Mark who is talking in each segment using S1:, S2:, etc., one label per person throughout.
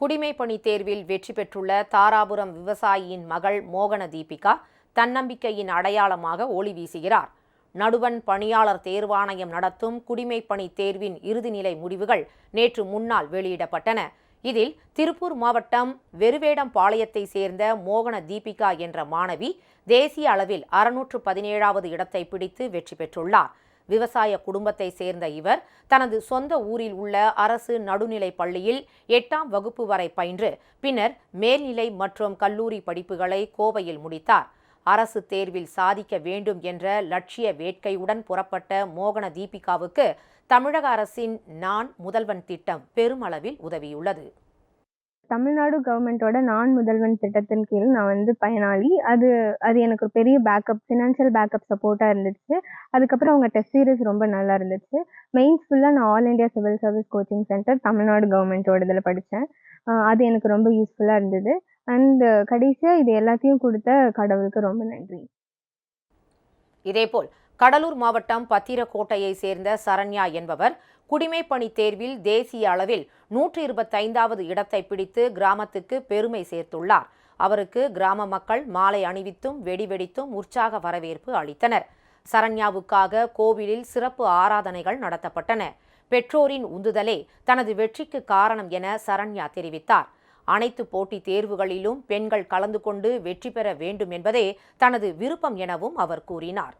S1: குடிமைப்பணி தேர்வில் வெற்றி பெற்றுள்ள தாராபுரம் விவசாயியின் மகள் மோகன தீபிகா தன்னம்பிக்கையின் அடையாளமாக ஒளி வீசுகிறார். நடுவன் பணியாளர் தேர்வாணையம் நடத்தும் குடிமைப்பணி தேர்வின் இறுதிநிலை முடிவுகள் நேற்று முன்னால் வெளியிடப்பட்டன. இதில் திருப்பூர் மாவட்டம் வெறுவேடம் பாளையத்தை சேர்ந்த மோகன தீபிகா என்ற மாணவி தேசிய அளவில் அறுநூற்று பதினேழாவது இடத்தை பிடித்து வெற்றி பெற்றுள்ளார். விவசாய குடும்பத்தை சேர்ந்த இவர் தனது சொந்த ஊரில் உள்ள அரசு நடுநிலைப் பள்ளியில் எட்டாம் வகுப்பு வரை பயின்று பின்னர் மேல்நிலை மற்றும் கல்லூரி படிப்புகளை கோவையில் முடித்தார். அரசு தேர்வில் சாதிக்க வேண்டும் என்ற லட்சிய வேட்கையுடன் புறப்பட்ட மோகன தீபிகாவுக்கு தமிழக அரசின் நான் முதல்வன் திட்டம் பெருமளவில் உதவியுள்ளது.
S2: தமிழ்நாடு கவர்மெண்ட்டோட நான் முதல்வன் திட்டத்தின் கீழ் நான் வந்து பயனாளி. அது அது எனக்கு ஒரு பெரிய பேக்கப் ஃபினான்ஷியல் பேக்கப் சப்போர்ட்டாக இருந்துச்சு. அதுக்கப்புறம் அவங்க டெஸ்ட் சீரிஸ் ரொம்ப நல்லா இருந்துச்சு. மெயின்ஸ் ஃபுல்லாக நான் all India civil service coaching centre Tamil Nadu கவர்மெண்ட்டோட இதில் படித்தேன் அது எனக்கு ரொம்ப யூஸ்ஃபுல்லாக இருந்தது. அண்ட் கடைசியாக இது எல்லாத்தையும் கொடுத்த கடவுளுக்கு ரொம்ப நன்றி.
S1: இதேபோல் கடலூர் மாவட்டம் பத்திரக்கோட்டையை சேர்ந்த சரண்யா என்பவர் குடிமைப்பணி தேர்வில் தேசிய அளவில் நூற்றி இருபத்தைந்தாவது இடத்தை பிடித்து கிராமத்துக்கு பெருமை சேர்த்துள்ளார். அவருக்கு கிராம மக்கள் மாலை அணிவித்தும் வெடி வெடித்தும் உற்சாக வரவேற்பு அளித்தனர். சரண்யாவுக்காக கோவிலில் சிறப்பு ஆராதனைகள் நடத்தப்பட்டன. பெற்றோரின் உந்துதலே தனது வெற்றிக்கு காரணம் என சரண்யா தெரிவித்தார். அனைத்து போட்டித் தேர்வுகளிலும் பெண்கள் கலந்து கொண்டு வெற்றி பெற வேண்டும் என்பதே தனது விருப்பம் எனவும் அவர் கூறினார்.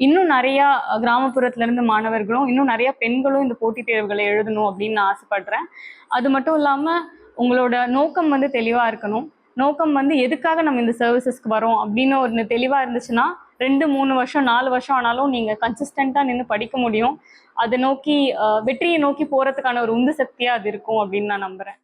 S3: இன்னும் நிறைய அஹ், கிராமப்புறத்துல இருந்து மாணவர்களும் இன்னும் நிறைய பெண்களும் இந்த போட்டித் தேர்வுகளை எழுதணும் அப்படின்னு நான் ஆசைப்படுறேன். அது மட்டும் இல்லாம உங்களோட நோக்கம் வந்து தெளிவா இருக்கணும். நோக்கம் வந்து எதுக்காக நம்ம இந்த சர்வீசஸ்க்கு வரோம் அப்படின்னு ஒரு தெளிவா இருந்துச்சுன்னா ரெண்டு மூணு வருஷம் நாலு வருஷம் ஆனாலும் நீங்க கன்சிஸ்டண்டா நின்று படிக்க முடியும். அதை நோக்கி வெற்றியை நோக்கி போறதுக்கான ஒரு உந்து சக்தியா அது இருக்கும் அப்படின்னு நான் நம்புறேன்.